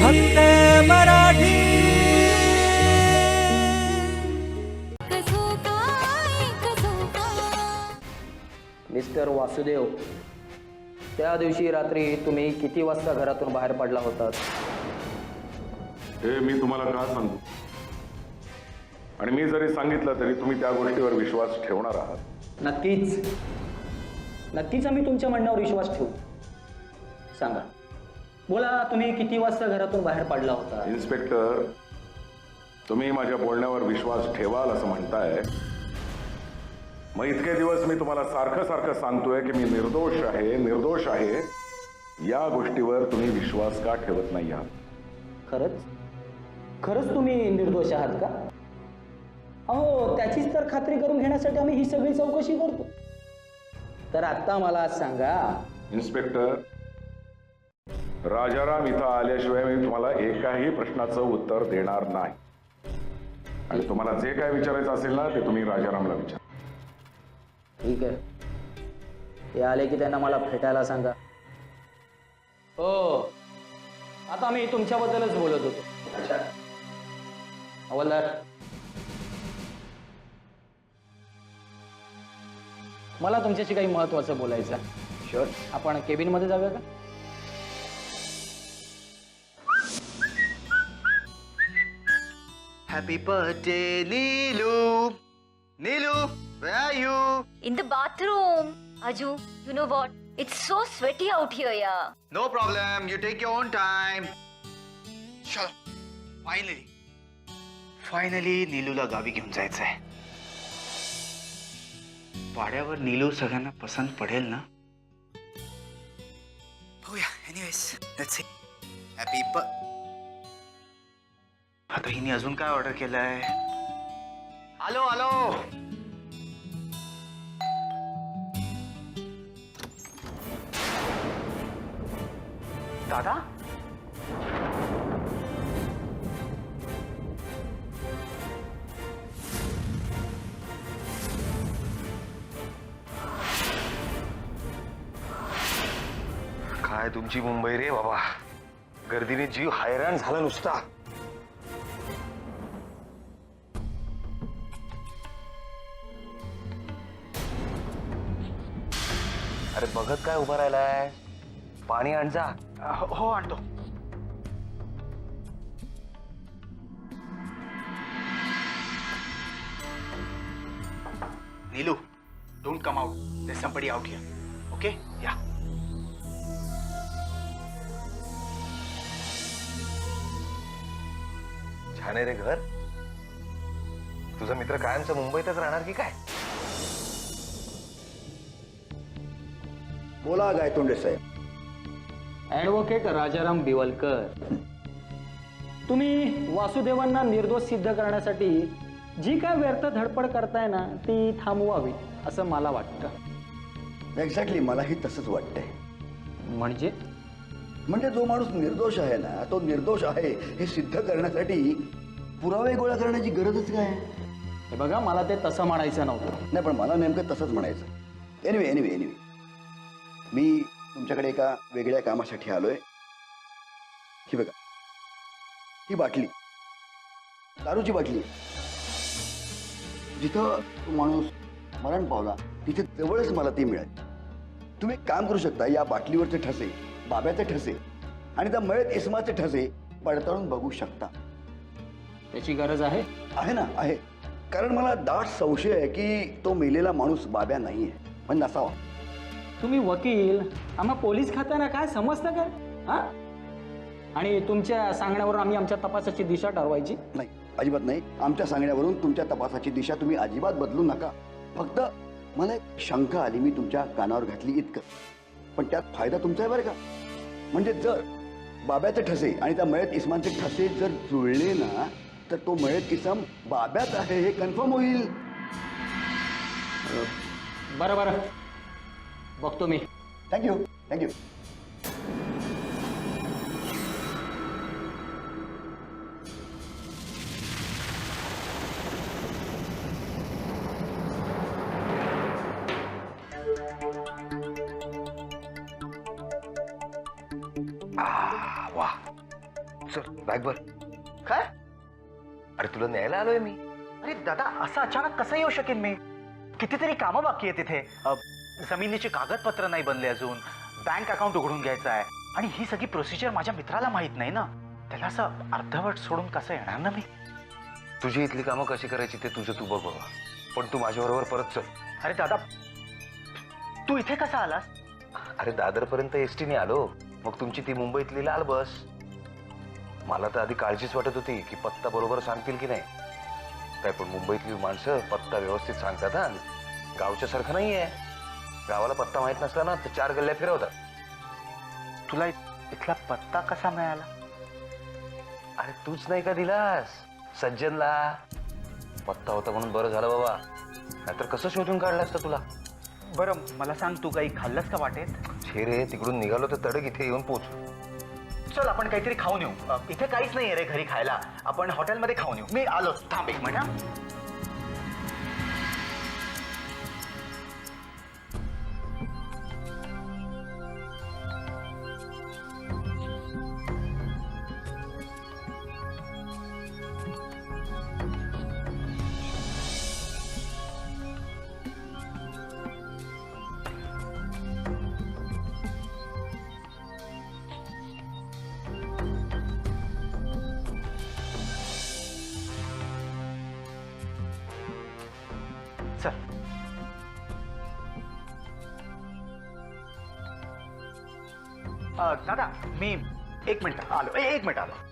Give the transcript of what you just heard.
फक्त मराठी. मिस्टर वासुदेव त्या दिवशी रात्री तुम्ही किती वाजता घरातून बाहेर पडला होतात हे मी तुम्हाला का सांगू? आणि मी जरी सांगितलं तरी तुम्ही त्या गोष्टीवर विश्वास ठेवणार आहात. नक्कीच. नक्कीच आम्ही तुमच्या म्हणण्यावर विश्वास ठेवू. सांगा. बोला तुम्ही किती वाजता घरातून बाहेर पडला होता? इन्स्पेक्टर तुम्ही माझ्या बोलण्यावर विश्वास ठेवाल असं म्हणताय. मग इतके दिवस मी तुम्हाला सारखं सारखं सांगतोय की मी निर्दोष आहे निर्दोष आहे. या गोष्टीवर तुम्ही विश्वास का ठेवत नाही आहात? खरंच? खरंच तुम्ही निर्दोष आहात का? अहो त्याचीच तर खात्री करून घेण्यासाठी आम्ही ही सगळी चौकशी करतो. तर आता मला सांगा. इन्स्पेक्टर राजाराम इथं आल्याशिवाय मी तुम्हाला एकाही प्रश्नाचं उत्तर देणार नाही. आणि तुम्हाला जे काय विचारायचं असेल ना ते तुम्ही राजारामला विचारा. ठीक आहे. ते आले की त्यांना मला भेटायला सांगा. हो. आता मी तुमच्याबद्दलच बोलत होतो. अच्छा. हवालदार. मला तुमच्याशी काही महत्वाचं बोलायचं आहे. शुअर आपण केबिनमध्ये जाऊया का? Happy birthday, Nilu. Nilu, where are you? In the bathroom. Aju, you know what? It's so sweaty out here, yeah. No problem. You take your own time. चलो फायनली फायनली नीलूला गावी घेऊन जायचंय वाड्यावर नीलू सगळ्यांना पसंत पडेल ना होया एनिवेज हॅपी ब आता हिने अजून काय ऑर्डर केलंय? आलो आलो दादा? काय तुमची मुंबई रे बाबा? गर्दीने जीव हैराण झाला नुसता. अरे बघत काय उभा राहिलाय? पाणी आण जा. हो हो, आणतो. Neelu don't come out there's somebody out here. Okay? Yeah. छान आहे रे घर. तुझा मित्र कायमचा मुंबईतच राहणार की काय? बोला गायतोंडे साहेब. ॲडव्होकेट राजाराम बिवलकर. तुम्ही वासुदेवांना निर्दोष सिद्ध करण्यासाठी जी काय व्यर्थ धडपड करताय ना ती थांबवावी असं मला वाटतं. एक्झॅक्टली मलाही तसंच वाटतंय. म्हणजे? म्हणजे जो माणूस निर्दोष आहे ना तो निर्दोष आहे हे सिद्ध करण्यासाठी पुरावे गोळा करण्याची गरजच काय? हे बघा मला ते तसं म्हणायचं नव्हतं. नाही पण मला नेमकं तसंच म्हणायचं. एनिवे एनिवे एनिवे मी तुमच्याकडे एका वेगळ्या कामासाठी आलोय. ही बघा. ही बाटली. दारूची बाटली. जिथं तो माणूस मरण पावला तिथे जवळच मला ती मिळाली. तुम्ही काम करू शकता या बाटलीवरचे ठसे बाब्याचे ठसे आणि त्या मयत इस्माचे ठसे पडताळून बघू शकता. त्याची गरज आहे? आहे ना आहे. कारण मला दाट संशय आहे की तो मेलेला माणूस बाब्या नाहीये. पण नसावा. तुम्ही वकील आम्हा पोलीस खात्यानं काय समजतं काय? हा? आणि तुमच्या सांगण्यावरून आम्ही आमच्या तपासाची दिशा ठरवायची? नाही अजिबात नाही. आमच्या सांगण्यावरून तुमच्या तपासाची दिशा तुम्ही अजिबात बदलू नका. फक्त मला एक शंका आली मी तुमच्या कानावर घातली इतकं पण त्यात फायदा तुमचा आहे बरं का? म्हणजे जर बाब्याचे ठसे आणि त्या मयत इस्मानचे ठसे जर जुळले ना तर तो मयत इस्म बाब्यात आहे हे कन्फर्म होईल. बरं बरं. बघतो मी। थैंक बॅग भर। काय? अरे तुला न्यायला आलोय मी। अरे दादा असं अचानक कसं येऊ शकेन मी? कितीतरी कामं बाकी आहे तिथे जमिनीची कागदपत्र नाही बनले अजून. बँक अकाउंट उघडून घ्यायचं आहे. आणि ही सगळी प्रोसिजर माझ्या मित्राला माहीत नाही ना. त्याला असं अर्धवट सोडून कसं येणार ना मी? तुझी इथली कामं कशी करायची ते तुझं तू बघ बाबा. पण तू माझ्याबरोबर परत चल. अरे दादा तू इथे कसा आलास? अरे दादरपर्यंत एस टीने आलो. मग तुमची ती मुंबईतली लाल बस. मला तर आधी काळजीच वाटत होती की पत्ता बरोबर सांगतील की नाही. काय पण मुंबईतली माणसं पत्ता व्यवस्थित सांगतात हा. गावच्या सारखं नाही आहे गावाला पत्ता माहीत नसला ना तर चार गल्ल्या फिरवतात. तुला इथला पत्ता कसा मिळाला? अरे तूच नाही का दिलास? सज्जनला. पत्ता होता म्हणून बरं झालं बाबा. नाहीतर कसं शोधून काढलं असतं तुला? बरं मला सांग तू काही खाल्लंस का वाटेत? छे रे तिकडून निघालो तर तडक इथे येऊन पोचू. चल आपण काहीतरी खाऊन येऊ. अ, इथे काहीच नाही रे घरी खायला. आपण हॉटेलमध्ये खाऊन येऊ. मी आलो. थांब एक मिनिट हा. चल. अ, दादा मी एक मिनिट आलो. ए, एक मिनिट आलो.